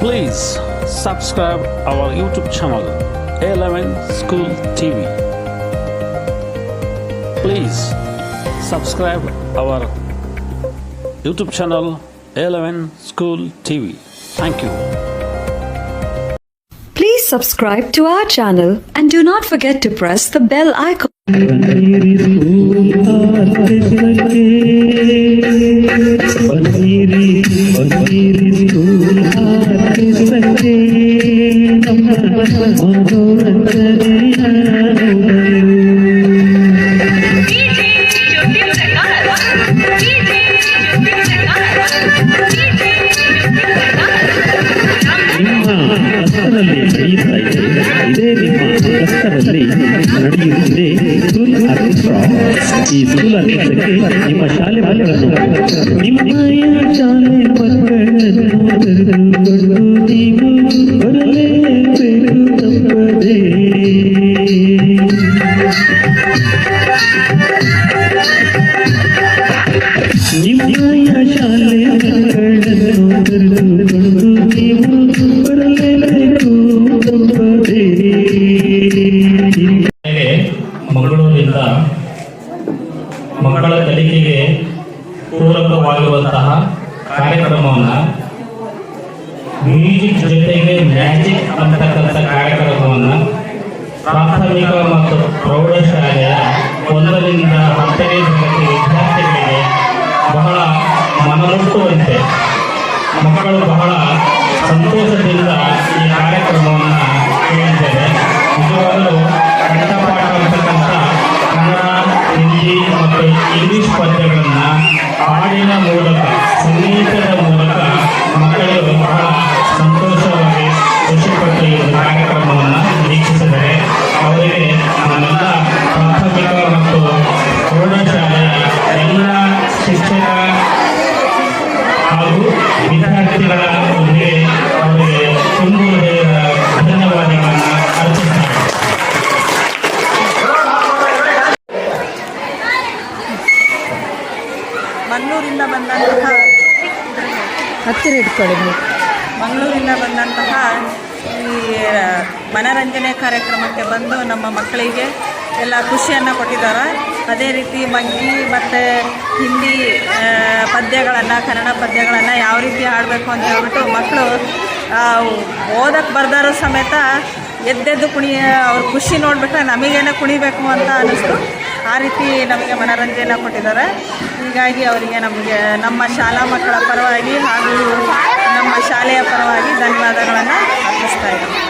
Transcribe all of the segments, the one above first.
Please subscribe our YouTube channel A11 School TV. Please subscribe our YouTube channel A11 School TV. Thank you. Please subscribe to our channel and do not forget to press the bell icon. ನಡೆಯುತ್ತಿದೆ school orchestra ಈ school ಆರ್ಕೆಸ್ಟ್ರಾಕ್ಕೆ ನಿಮ್ಮ ಶಾಲೆ ಮಕ್ಕಳನ್ನು ನಿಮ್ಮಯ ಶಾಲೆ ಮಕ್ಕಳನ್ನು ನಿಮ್ಮಯ ಶಾಲೆ ಮಕ್ಕಳನ್ನು ಕರೆದುಕೊಂಡು ನೀವು ಬರಲೇಬೇಕು ಮಂಗಳೂರಿನಿಂದ ಮಕ್ಕಳ ಕಲಿಕೆಗೆ ಪೂರಕವಾಗಿರುವಂತಹ ಕಾರ್ಯಕ್ರಮವನ್ನು ಮ್ಯೂಸಿಕ್ ಜೊತೆಗೆ ಮ್ಯಾಜಿಕ್ ಅಂತಕ್ಕಂಥ ಕಾರ್ಯಕ್ರಮವನ್ನು ಪ್ರಾಥಮಿಕ ಮತ್ತು ಪ್ರೌಢಶಾಲೆಯ ಒಂದರಿಂದ ಹತ್ತನೇ ತರಗತಿ ವಿದ್ಯಾರ್ಥಿಗಳಿಗೆ ಬಹಳ ಮನಮುಟ್ಟುವಂತೆ. ಮಕ್ಕಳು ಬಹಳ ಸಂತೋಷದಿಂದ ಹತ್ತಿರ ಇಟ್ಕೊಳ್ಳಿ ಮಂಗಳೂರಿಂದ ಬಂದಂತಹ ಈ ಮನರಂಜನೆ ಕಾರ್ಯಕ್ರಮಕ್ಕೆ ಬಂದು ನಮ್ಮ ಮಕ್ಕಳಿಗೆ ಎಲ್ಲ ಖುಷಿಯನ್ನು ಕೊಟ್ಟಿದ್ದಾರೆ. ಅದೇ ರೀತಿ ಮಗ್ಗಿ ಮತ್ತು ಹಿಂದಿ ಪದ್ಯಗಳನ್ನು, ಕನ್ನಡ ಪದ್ಯಗಳನ್ನು ಯಾವ ರೀತಿ ಹಾಡಬೇಕು ಅಂತ ಹೇಳ್ಬಿಟ್ಟು ಮಕ್ಕಳು ಓದಕ್ಕೆ ಬರ್ದಾರೋ ಸಮೇತ ಎದ್ದೆದ್ದು ಕುಣಿಯ, ಅವ್ರ ಖುಷಿ ನೋಡಿಬಿಟ್ರೆ ನಮಗೇನೆ ಕುಣಿಬೇಕು ಅಂತ ಅನ್ನಿಸ್ತು. ಆ ರೀತಿ ನಮಗೆ ಮನರಂಜನೆ ಕೊಟ್ಟಿದ್ದಾರೆ. ಹೀಗಾಗಿ ಅವರಿಗೆ ನಮಗೆ ನಮ್ಮ ಶಾಲಾ ಮಕ್ಕಳ ಪರವಾಗಿ ಹಾಗೂ ನಮ್ಮ ಶಾಲೆಯ ಪರವಾಗಿ ಧನ್ಯವಾದಗಳನ್ನು ಅರ್ಪಿಸ್ತಾ ಇದ್ದೀನಿ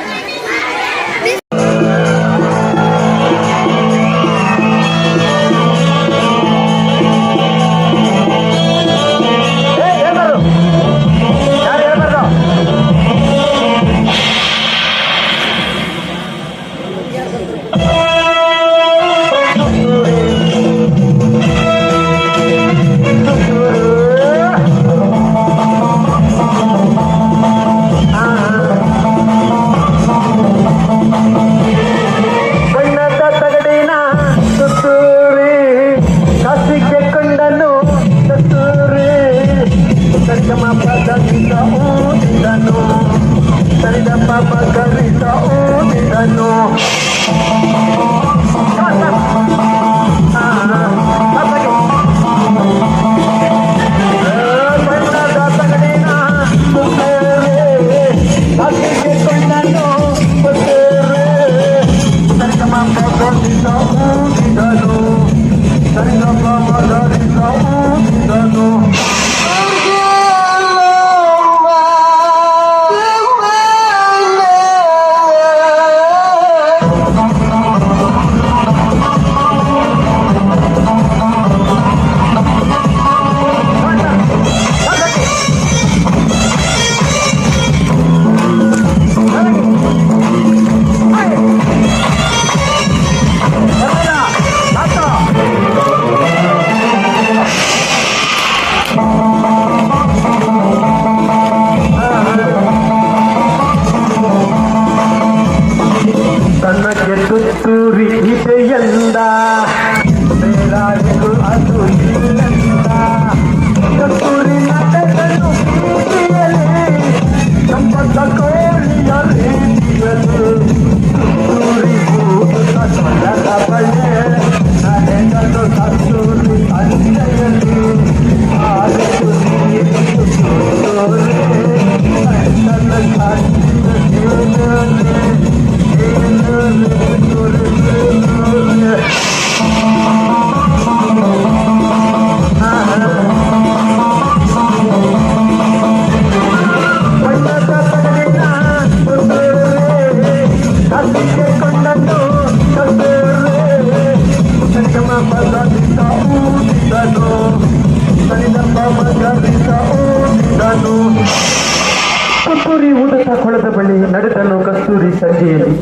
ನಡೆದನು ಕಸ್ತೂರಿ ಸಂಜೆಯಲ್ಲಿ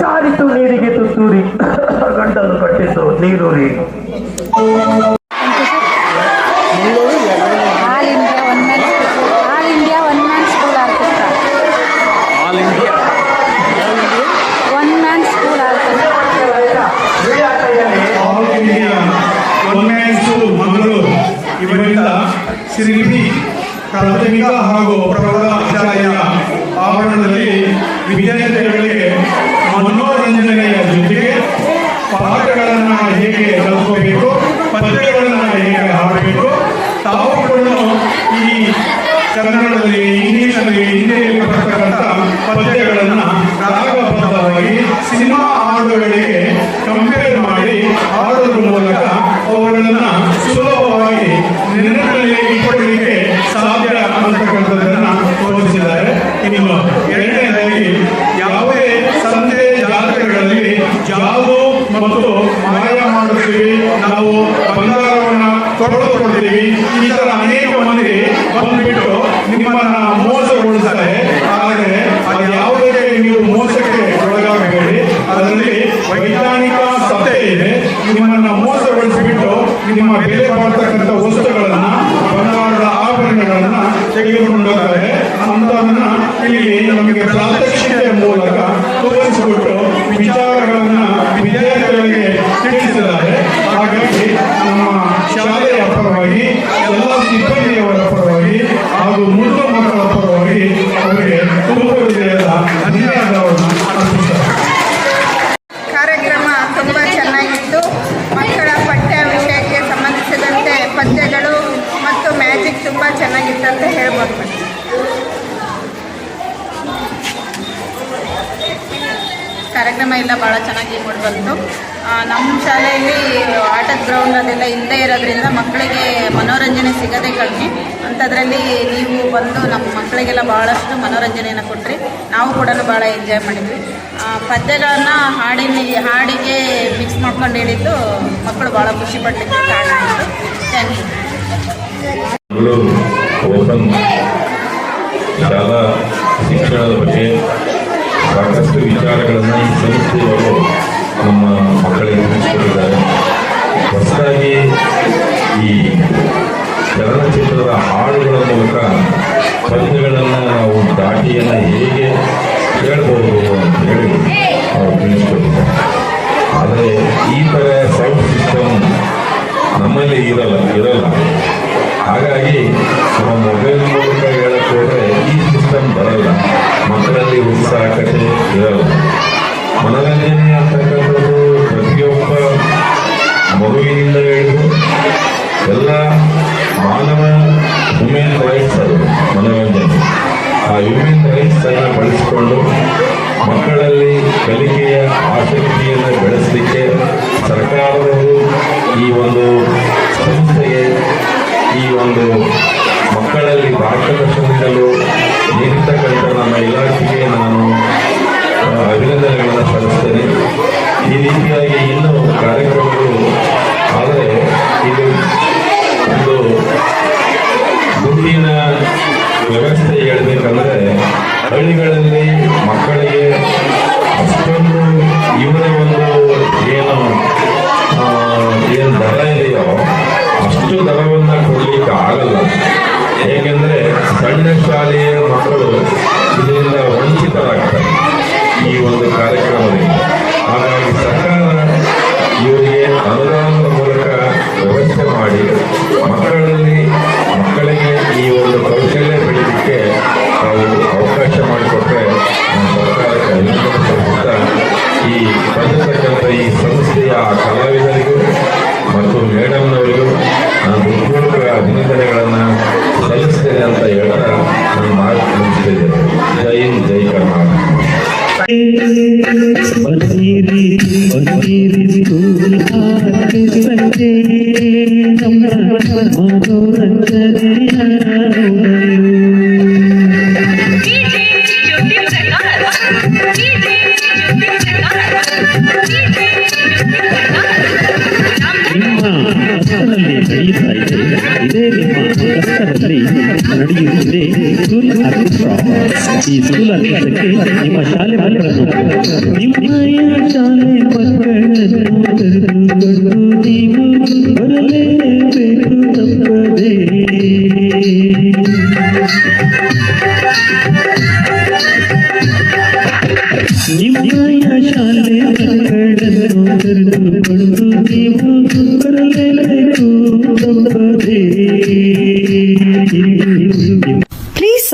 ಜಾರಿತು ನೀರಿಗೆ ತುತ್ತೂರಿ ಗಂಟಲು ಕಟ್ಟಿತು ನೀರೂರಿ all India one man all India one man school orchestra all India one man school orchestra all India one man school Mangaluru ಇವರಿಂದ ಸಿರಿಪಿ ಪ್ರಾಥಮಿಕ ಹಾಗೂ ಪ್ರೌಢಶಾಲೆಯ ಆವರಣದಲ್ಲಿ ವಿದ್ಯಾರ್ಥಿಗಳಿಗೆ ಮನೋರಂಜನೆಯ ಜೊತೆಗೆ ಪಾಠಗಳನ್ನು ಹೇಗೆ ಕಲಿಸ್ಕೋಬೇಕು ಪದ್ಯಗಳನ್ನು ಹೇಗೆ ಹಾಡಬೇಕು, ತಾವುಗಳನ್ನು ಈ ಕನ್ನಡದಲ್ಲಿ, ಇಂಗ್ಲಿಷಲ್ಲಿ, ಹಿಂದಿಯಲ್ಲಿ ಬರ್ತಕ್ಕಂಥ ಪದ್ಯಗಳನ್ನು ರಾಗಬದ್ಧವಾಗಿ ಸಿನಿಮಾ ಹಾಡುಗಳಿಗೆ ಕಂಪೇರ್ ಮಾಡಿ ಹಾಡುವ ಮೂಲಕ ಅವುಗಳನ್ನು ಸುಲಭವಾಗಿ ನೆನಪಿನಲ್ಲಿ ಇಟ್ಕೊಳ್ಳಲಿಕ್ಕೆ ಸಾಧ್ಯ ಅಂತಕ್ಕಂಥದ್ದನ್ನು ತೋರಿಸಿದ್ದಾರೆ. ಇನ್ನು ಮತ್ತು ಮನೆಯ ಮಾಡುತ್ತೀವಿ. ನಾವು ಬಂಗಾರವನ್ನ ತೊಡೆದುಕೊಳ್ತೀವಿ ಈ ತರ ಅನೇಕ ಮಂದಿ ಬಂದ್ಬಿಟ್ಟು ನಿಮ್ಮನ್ನ ಮೋಸಗೊಳಿಸ್ತಾರೆ. ಆದರೆ ಅದು ಯಾವುದೇ ನೀವು ಮೋಸಕ್ಕೆ ಒಳಗಾಗಬೇಡಿ. ಅದರಲ್ಲಿ ವೈಜ್ಞಾನಿಕ ಸತ್ಯ ಇದೆ. ನಿಮ್ಮನ್ನ ಮೋಸಗೊಳಿಸಿಬಿಟ್ಟು ನಿಮ್ಮ ಬೆಲೆ ಮಾಡ್ತಕ್ಕಂಥ ವಸ್ತುಗಳನ್ನ, ಬಂಗಾರದ ಆಭರಣಗಳನ್ನ ತೆಗೆದುಕೊಂಡು ಹೋಗ್ತಾರೆ. ಅಂತದನ್ನ ಇಲ್ಲಿ ನಮಗೆ ಪ್ರಾತ್ಯಕ್ಷಿಕೆಯ ಮೂಲಕ ತೋರಿಸಿಬಿಟ್ಟು ವಿಚಾರಗಳನ್ನ ವಿದ್ಯಾರ್ಥಿಗಳಿಗೆ ತಿಳಿಸಿದ್ದಾರೆ ಹಾಗಾಗಿ ನಮ್ಮ ಶಾಲೆಯ ಪರವಾಗಿ ಎಲ್ಲ ಸಿಬ್ಬಂದಿಯವರ ಪರವಾಗಿ ಹಾಗೂ ಮುರಿದ ಮಕ್ಕಳ ಪರವಾಗಿ ಅವರಿಗೆ ತುಂಬ ಹೃದಯದ ಧನ್ಯವಾದವನ್ನು ಅರ್ಪಿಸುತ್ತಾರೆ ಕಾರ್ಯಕ್ರಮ ತುಂಬ ಚೆನ್ನಾಗಿತ್ತು ಮಕ್ಕಳ ಪಠ್ಯ ವಿಷಯಕ್ಕೆ ಸಂಬಂಧಿಸಿದಂತೆ ಪದ್ಯಗಳು ಮತ್ತು ಮ್ಯಾಜಿಕ್ ತುಂಬ ಚೆನ್ನಾಗಿತ್ತು ಅಂತ ಹೇಳ್ಬೋದು ಮೇಡಮ್. ಕಾರ್ಯಕ್ರಮ ಎಲ್ಲ ಭಾಳ ಚೆನ್ನಾಗಿ ಬಂತು ನಮ್ಮ ಶಾಲೆಯಲ್ಲಿ ಆಟದ ಗ್ರೌಂಡ್ ಅದೆಲ್ಲ ಇಲ್ಲದೇ ಇರೋದ್ರಿಂದ ಮಕ್ಕಳಿಗೆ ಮನೋರಂಜನೆ ಸಿಗೋದೇ ಕಡಿಮೆ. ಅಂಥದ್ರಲ್ಲಿ ನೀವು ಬಂದು ನಮ್ಮ ಮಕ್ಕಳಿಗೆಲ್ಲ ಭಾಳಷ್ಟು ಮನೋರಂಜನೆಯನ್ನು ಕೊಟ್ಟರೆ ನಾವು ಕೂಡ ಭಾಳ ಎಂಜಾಯ್ ಮಾಡಿದ್ವಿ. ಪದ್ಯಗಳನ್ನು ಹಾಡಿನ ಹಾಡಿಗೆ ಮಿಕ್ಸ್ ಮಾಡ್ಕೊಂಡು ಹೇಳಿದ್ದು ಮಕ್ಕಳು ಭಾಳ ಖುಷಿ ಪಡಲಿಕ್ಕೆ ಕಾರಣ ಆಯಿತು. ಥ್ಯಾಂಕ್ ಯು ಶಾಲಾ ಶಿಕ್ಷಣದ ಬಗ್ಗೆ ಸಾಕಷ್ಟು ವಿಚಾರಗಳನ್ನು ಈ ಸಂಸ್ಥೆಯವರು ನಮ್ಮ ಮಕ್ಕಳಿಗೆ ತಿಳಿಸಿಕೊಟ್ಟಿದ್ದಾರೆ. ಹೊಸದಾಗಿ ಈ ಚಲನಚಿತ್ರದ ಹಾಡುಗಳ ಮೂಲಕ ಪದ್ಯಗಳನ್ನು ನಾವು ದಾಟಿಯನ್ನು ಹೇಗೆ ಕೇಳಬಹುದು ಅಂತ ಹೇಳಿ ಅವರು ತಿಳಿಸ್ಕೊಟ್ಟಿದ್ದಾರೆ. ಆದರೆ ಈ ಥರ ಸೌಂಡ್ ಸಿಸ್ಟಮ್ ನಮ್ಮಲ್ಲಿ ಇರಲ್ಲ ಇರಲ್ಲ. ಹಾಗಾಗಿ ನಮ್ಮ ಮೊಬೈಲ್ ಮೂಲಕ ಹೇಳಕ್ ಹೋದ್ರೆ ಈ ಸಿಸ್ಟಮ್ ಬರಲ್ಲ. ಮಕ್ಕಳಲ್ಲಿ ಉತ್ಸಾಹಕತೆ ಇರಲ್ಲ. ಮನೋರಂಜನೆ ಅಂತಕ್ಕಂಥದ್ದು ಪ್ರತಿಯೊಬ್ಬ ಮಗುವಿನಿಂದ ಹಿಡಿದು ಎಲ್ಲ ಮಾನವ ಹ್ಯೂಮನ್ ರೈಟ್ಸ್ ಅದು, ಮನೋರಂಜನೆ. ಆ ಹ್ಯೂಮನ್ ರೈಟ್ಸ್ ಅನ್ನು ಬಳಸಿಕೊಂಡು ಮಕ್ಕಳಲ್ಲಿ ಕಲಿಕೆಯ ಆಸಕ್ತಿಯನ್ನು ಬೆಳೆಸಲಿಕ್ಕೆ ಸರ್ಕಾರದವರು ಈ ಒಂದು ಸಂಸ್ಥೆಗೆ ಒಂದು ஜெய் ஹிந்த் ஜெய் கர்நாடகா ನಡೆಯುತ್ತಿದೆ ಈ ಸ್ಕೂಲ್ ಅಧ್ಯಕ್ಷಕ್ಕೆ ನಿಮ್ಮ ಶಾಲೆ ಮಕ್ಕಳನ್ನು ನಿಮ್ಮಯ ಶಾಲೆ ಮಕ್ಕಳನ್ನು ಕರೆದುಕೊಂಡು ನೀವು ಬರಲೇಬೇಕು ತಪ್ಪದೇ ನಿಮ್ಮಯ ಶಾಲೆ ಮಕ್ಕಳನ್ನು